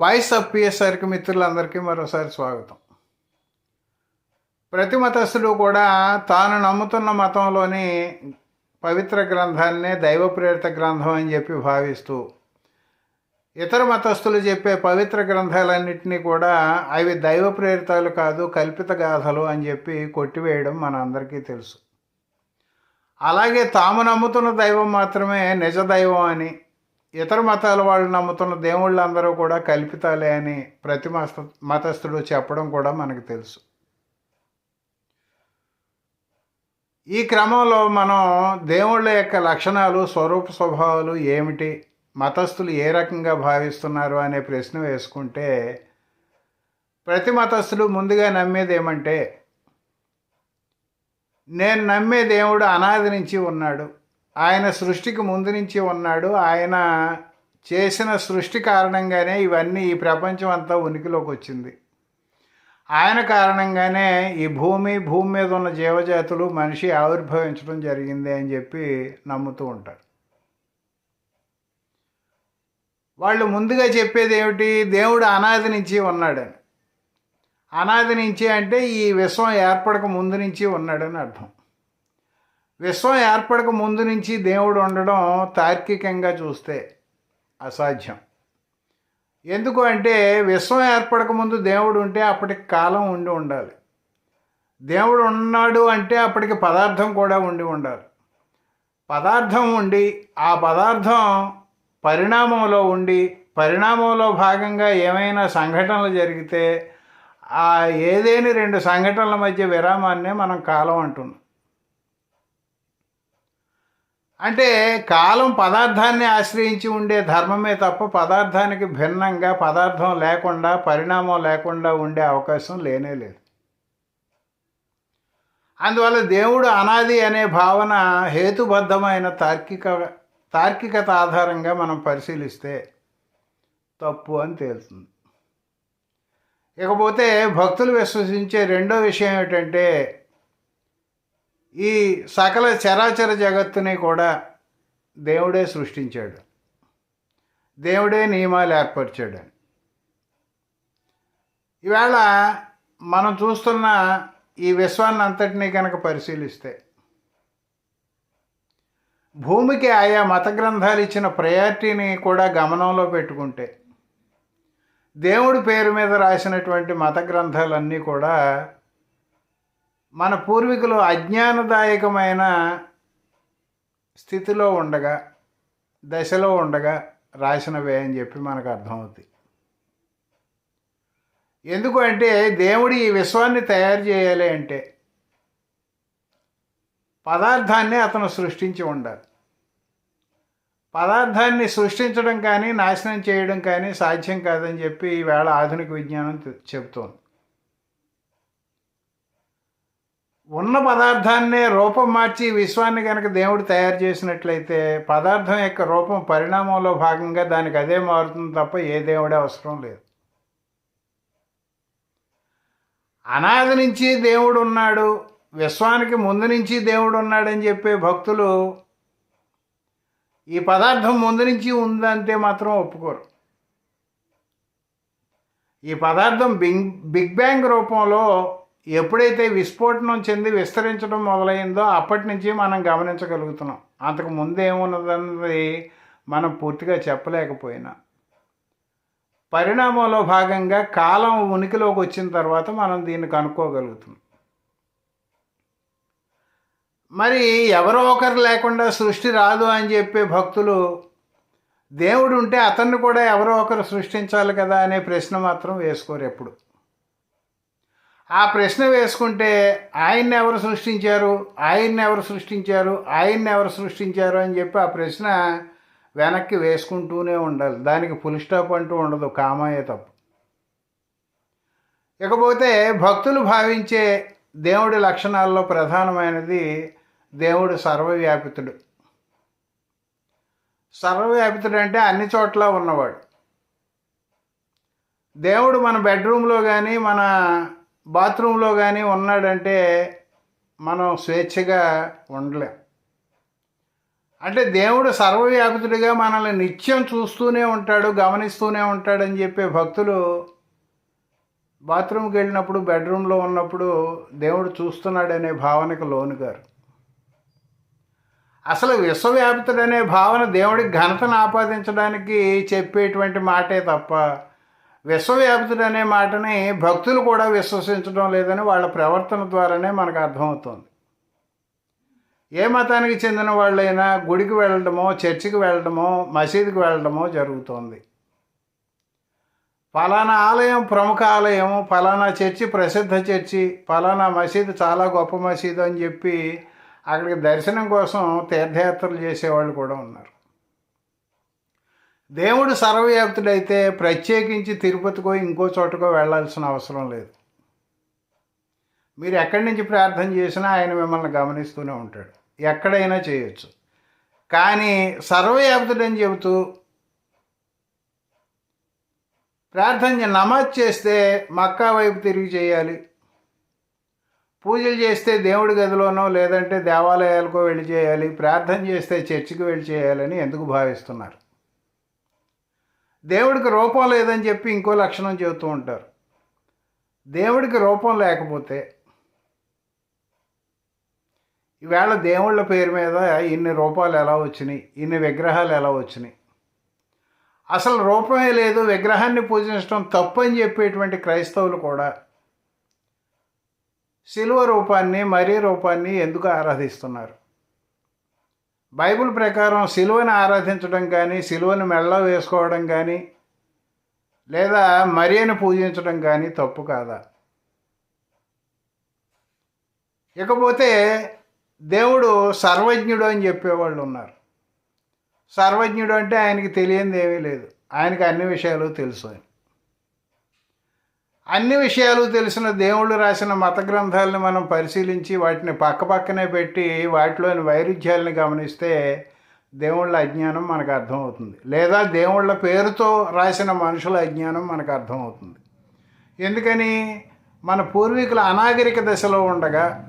Voice of పిఎస్ఆర్కి మిత్రులందరికీ మరోసారి స్వాగతం. ప్రతి మతస్థుడు కూడా తాను నమ్ముతున్న మతంలోని పవిత్ర గ్రంథాన్నే దైవ ప్రేరిత గ్రంథం అని చెప్పి భావిస్తూ ఇతర మతస్థులు చెప్పే పవిత్ర గ్రంథాలన్నింటినీ కూడా అవి దైవ ప్రేరితాలు కాదు కల్పిత గాథలు అని చెప్పి కొట్టివేయడం మన అందరికీ తెలుసు. అలాగే తాము నమ్ముతున్న దైవం మాత్రమే నిజ దైవం అని ఇతర మతాల వాళ్ళు నమ్ముతున్న దేవుళ్ళందరూ కూడా కల్పితాలే అని ప్రతి మత మతస్థుడు చెప్పడం కూడా మనకు తెలుసు. ఈ క్రమంలో మనం దేవుళ్ళ యొక్క లక్షణాలు స్వరూప స్వభావాలు ఏమిటి మతస్థులు ఏ రకంగా భావిస్తున్నారు అనే ప్రశ్న వేసుకుంటే ప్రతి మతస్థుడు ముందుగా నమ్మేది ఏమంటే నేను నమ్మే దేవుడు అనాది నుంచి ఉన్నాడు. ఆయన సృష్టికి ముందు నుంచి ఉన్నాడు. ఆయన చేసిన సృష్టి కారణంగానే ఇవన్నీ ఈ ప్రపంచం అంతా ఉనికిలోకి వచ్చింది. ఆయన కారణంగానే ఈ భూమి భూమి మీద ఉన్న జీవజాతులు మనిషి ఆవిర్భవించడం జరిగింది అని చెప్పి నమ్ముతూ ఉంటారు. వాళ్ళు ముందుగా చెప్పేది ఏమిటి? దేవుడు అనాది నుంచి ఉన్నాడని. అనాది నుంచి అంటే ఈ విశ్వం ఏర్పడక ముందు నుంచి ఉన్నాడని అర్థం. విశ్వం ఏర్పడక ముందు నుంచి దేవుడు ఉండడం తార్కికంగా చూస్తే అసాధ్యం. ఎందుకు అంటే విశ్వం ఏర్పడక ముందు దేవుడు ఉంటే అప్పటికి కాలం ఉండి ఉండాలి. దేవుడు ఉన్నాడు అంటే అప్పటికి పదార్థం కూడా ఉండి ఉండాలి. పదార్థం ఉండి ఆ పదార్థం పరిణామంలో ఉండి పరిణామంలో భాగంగా ఏమైనా సంఘటనలు జరిగితే ఆ ఏదేని రెండు సంఘటనల మధ్య విరామాన్నే మనం కాలం అంటున్నాం. అంటే కాలం పదార్థాన్ని ఆశ్రయించి ఉండే ధర్మమే తప్ప పదార్థానికి భిన్నంగా పదార్థం లేకుండా పరిణామం లేకుండా ఉండే అవకాశం లేనే లేదు. అందువల్ల దేవుడు అనాది అనే భావన హేతుబద్ధమైన తార్కిక తార్కికత ఆధారంగా మనం పరిశీలిస్తే తప్పు అని తేలుతుంది. ఇకపోతే భక్తులు విశ్వసించే రెండో విషయం ఏమిటంటే ఈ సకల చరాచర జగత్తుని కూడా దేవుడే సృష్టించాడు. దేవుడే నియమాలు ఏర్పరిచాడు. ఈవేళ మనం చూస్తున్న ఈ విశ్వాన్ని అంతటినీ కనుక పరిశీలిస్తే భూమికి ఆయా మత గ్రంథాలు ఇచ్చిన ప్రయారిటీని కూడా గమనంలో పెట్టుకుంటే దేవుడి పేరు మీద రాసినటువంటి మత గ్రంథాలన్నీ కూడా మన పూర్వీకులు అజ్ఞానదాయకమైన స్థితిలో ఉండగా దశలో ఉండగా రాసినవే అని చెప్పి మనకు అర్థమవుతుంది ఎందుకు అంటే దేవుడు ఈ విశ్వాన్ని తయారు చేయాలి అంటే పదార్థాన్ని అతను సృష్టించి ఉండాలి. పదార్థాన్ని సృష్టించడం కానీ నాశనం చేయడం కానీ సాధ్యం కాదని చెప్పి ఈవేళ ఆధునిక విజ్ఞానం చెబుతోంది ఉన్న పదార్థాన్నే రూపం మార్చి విశ్వాన్ని కనుక దేవుడు తయారు చేసినట్లయితే పదార్థం యొక్క రూపం పరిణామంలో భాగంగా దానికి అదే మారుతుంది తప్ప ఏ దేవుడే అవసరం లేదు. అనాది నుంచి దేవుడు ఉన్నాడు విశ్వానికి ముందు నుంచి దేవుడు ఉన్నాడని చెప్పే భక్తులు ఈ పదార్థం ముందు నుంచి ఉందంటే మాత్రం ఒప్పుకోరు. ఈ పదార్థం బిగ్ బిగ్ బ్యాంగ్ రూపంలో ఎప్పుడైతే విస్ఫోటనం చెంది విస్తరించడం మొదలైందో అప్పటి నుంచి మనం గమనించగలుగుతున్నాం. అంతకు ముందు ఏమున్నదన్నది మనం పూర్తిగా చెప్పలేకపోయినా. పరిణామంలో భాగంగా కాలం ఉనికిలోకి వచ్చిన తర్వాత మనం దీన్ని కనుక్కోగలుగుతున్నాం. మరి ఎవరో ఒకరు లేకుండా సృష్టి రాదు అని చెప్పే భక్తులు దేవుడు ఉంటే అతన్ని కూడా ఎవరో ఒకరు సృష్టించాలి కదా అనే ప్రశ్న మాత్రం వేసుకోరు ఎప్పుడు. ఆ ప్రశ్న వేసుకుంటే ఆయన్ని ఎవరు సృష్టించారు? ఆయన్ని ఎవరు సృష్టించారు? ఆయన్ని ఎవరు సృష్టించారు అని చెప్పి ఆ ప్రశ్న వెనక్కి వేసుకుంటూనే ఉండాలి. దానికి ఫుల్ స్టాప్ అంటూ ఉండదు. కామాయే తప్పు. ఇకపోతే భక్తులు భావించే దేవుడి లక్షణాల్లో ప్రధానమైనది దేవుడు సర్వవ్యాపితుడు. సర్వవ్యాపితుడు అంటే అన్ని చోట్ల ఉన్నవాడు. దేవుడు మన బెడ్రూమ్లో కానీ మన బాత్రూంలో కానీ ఉన్నాడంటే మనం స్వేచ్ఛగా ఉండలేం. అంటే దేవుడు సర్వవ్యాపితుడిగా మనల్ని నిత్యం చూస్తూనే ఉంటాడు గమనిస్తూనే ఉంటాడని చెప్పే భక్తులు బాత్రూమ్కి వెళ్ళినప్పుడు బెడ్రూమ్లో ఉన్నప్పుడు దేవుడు చూస్తున్నాడనే భావనకు లోనుగారు. అసలు విశ్వవ్యాపితుడనే భావన దేవుడికి ఘనతను ఆపాదించడానికి చెప్పేటువంటి మాటే తప్ప విశ్వవ్యాపితుడు అనే మాటని భక్తులు కూడా విశ్వసించడం లేదని వాళ్ళ ప్రవర్తన ద్వారానే మనకు అర్థమవుతుంది. ఏ మతానికి చెందిన వాళ్ళైనా గుడికి వెళ్ళడమో చర్చికి వెళ్ళడమో మసీదుకి వెళ్ళడమో జరుగుతోంది. ఫలానా ఆలయం ప్రముఖ ఆలయం ఫలానా చర్చి ప్రసిద్ధ చర్చి ఫలానా మసీదు చాలా గొప్ప మసీదు అని చెప్పి అక్కడికి దర్శనం కోసం తీర్థయాత్రలు చేసేవాళ్ళు కూడా ఉన్నారు. దేవుడు సర్వవ్యాప్తుడైతే ప్రత్యేకించి తిరుపతికో ఇంకో చోటకో వెళ్ళాల్సిన అవసరం లేదు. మీరు ఎక్కడి నుంచి ప్రార్థన చేసినా ఆయన మిమ్మల్ని గమనిస్తూనే ఉంటాడు. ఎక్కడైనా చేయొచ్చు. కానీ సర్వవ్యాప్తుడని చెబుతూ ప్రార్థన నమాజ్ చేస్తే మక్కా వైపు తిరిగి చేయాలి. పూజలు చేస్తే దేవుడి గదిలోనో లేదంటే దేవాలయాలకో వెళ్ళి చేయాలి. ప్రార్థన చేస్తే చర్చికి వెళ్ళి చేయాలని ఎందుకు భావిస్తున్నారు? దేవుడికి రూపం లేదని చెప్పి ఇంకో లక్షణం చెబుతూ ఉంటారు. దేవుడికి రూపం లేకపోతే ఈవేళ దేవుళ్ళ పేరు మీద ఇన్ని రూపాలు ఎలా వచ్చినాయి? ఇన్ని విగ్రహాలు ఎలా వచ్చినాయి? అసలు రూపమే లేదు విగ్రహాన్ని పూజించడం తప్పు అని చెప్పేటువంటి క్రైస్తవులు కూడా శిలువ రూపాన్ని మరీ రూపాన్ని ఎందుకు ఆరాధిస్తున్నారు? బైబిల్ ప్రకారం సిలువను ఆరాధించడం కానీ సిలువను మెళ్ళ వేసుకోవడం కానీ లేదా మరియను పూజించడం కానీ తప్పు కాదా? ఇకపోతే దేవుడు సర్వజ్ఞుడు అని చెప్పేవాళ్ళు ఉన్నారు. సర్వజ్ఞుడు అంటే ఆయనకి తెలియంది ఏమీ లేదు. ఆయనకి అన్ని విషయాలు తెలుసు అని. అన్ని విషయాలు తెలిసిన దేవుళ్ళు రాసిన మత గ్రంథాలను మనం పరిశీలించి వాటిని పక్క పక్కనే పెట్టి వాటిలోని వైరుధ్యాలను గమనిస్తే దేవుళ్ళ అజ్ఞానం మనకు అర్థమవుతుంది. లేదా దేవుళ్ళ పేరుతో రాసిన మనుషుల అజ్ఞానం మనకు అర్థమవుతుంది. ఎందుకని? మన పూర్వీకుల అనాగరిక దశలో ఉండగా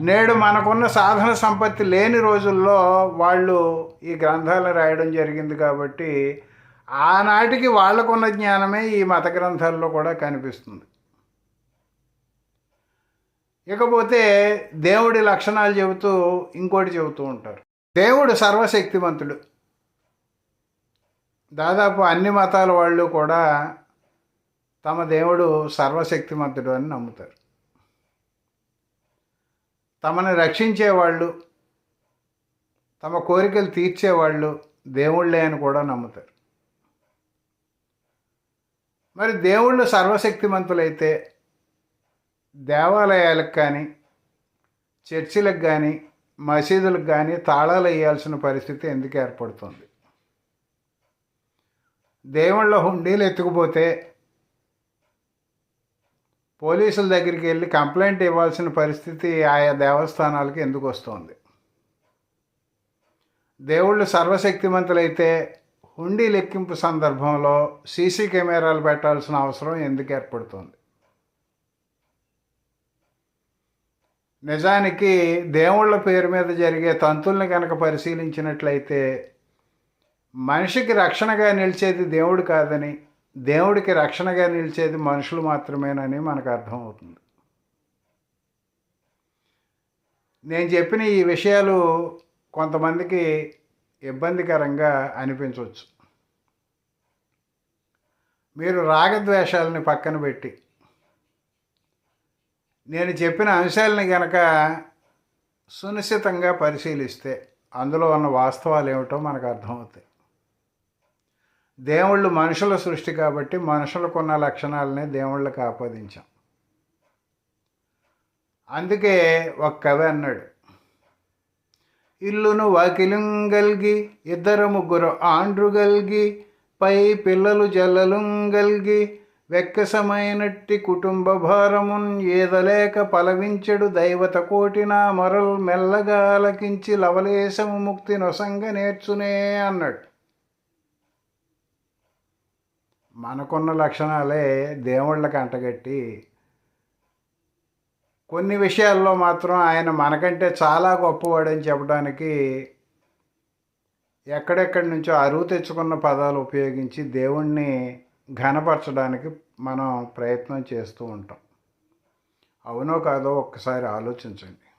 నేడు మనకున్న సాధన సంపత్తి లేని రోజుల్లో వాళ్ళు ఈ గ్రంథాలు రాయడం జరిగింది కాబట్టి ఆనాటికి వాళ్ళకున్న జ్ఞానమే ఈ మత గ్రంథాల్లో కూడా కనిపిస్తుంది. ఇకపోతే దేవుడి లక్షణాలు చెబుతూ ఇంకోటి చెబుతూ ఉంటారు. దేవుడు సర్వశక్తివంతుడు దాదాపు అన్ని మతాల వాళ్ళు కూడా తమ దేవుడు సర్వశక్తిమంతుడు అని నమ్ముతారు. తమని రక్షించేవాళ్ళు తమ కోరికలు తీర్చేవాళ్ళు దేవుళ్ళే అని కూడా నమ్ముతారు. మరి దేవుళ్ళు సర్వశక్తిమంతులైతే దేవాలయాలకు కానీ చర్చిలకు కానీ మసీదులకు కానీ తాళాలు వేయాల్సిన పరిస్థితి ఎందుకు ఏర్పడుతుంది? దేవుళ్ళ హుండీలు ఎత్తుకుపోతే పోలీసుల దగ్గరికి వెళ్ళి కంప్లైంట్ ఇవ్వాల్సిన పరిస్థితి ఆయా దేవస్థానాలకి ఎందుకు వస్తుంది? దేవుళ్ళు సర్వశక్తిమంతులైతే హుండీ లెక్కింపు సందర్భంలో సీసీ కెమెరాలు పెట్టాల్సిన అవసరం ఎందుకు ఏర్పడుతుంది? నిజానికి దేవుళ్ళ పేరు మీద జరిగే తంతుల్ని కనుక పరిశీలించినట్లయితే మనిషికి రక్షణగా నిలిచేది దేవుడు కాదని దేవుడికి రక్షణగా నిలిచేది మనుషులు మాత్రమేనని మనకు అర్థమవుతుంది. నేను చెప్పిన ఈ విషయాలు కొంతమందికి ఇబ్బందికరంగా అనిపించవచ్చు. మీరు రాగద్వేషాలని పక్కన పెట్టి నేను చెప్పిన అంశాలని గనక సునిశ్చితంగా పరిశీలిస్తే అందులో ఉన్న వాస్తవాలు ఏమిటో మనకు అర్థమవుతాయి. దేవుళ్ళు మనుషుల సృష్టి కాబట్టి మనుషులకున్న లక్షణాలని దేవుళ్ళకి ఆపాదించాం. అందుకే ఒక కవి అన్నాడు ఇల్లును వాకిలుంగల్గి ఇద్దరు ముగ్గురు ఆండ్రుగల్గి పై పిల్లలు జల్లలుంగల్గి వెక్కసమైనట్టి కుటుంబ భారమున్ ఏదలేక పలవించెడు దైవత కోటిన మరల్ మెల్లగా అలకించి లవలేశము ముక్తి నొసంగ నేర్చునే అన్నాడు మనకున్న లక్షణాలే దేవుళ్ళకి అంటగట్టి కొన్ని విషయాల్లో మాత్రం ఆయన మనకంటే చాలా గొప్పవాడని చెప్పడానికి ఎక్కడెక్కడి నుంచో అరువు తెచ్చుకున్న పదాలు ఉపయోగించి దేవుణ్ణి ఘనపరచడానికి మనం ప్రయత్నం చేస్తూ ఉంటాం. అవునో కాదో ఒక్కసారి ఆలోచించండి.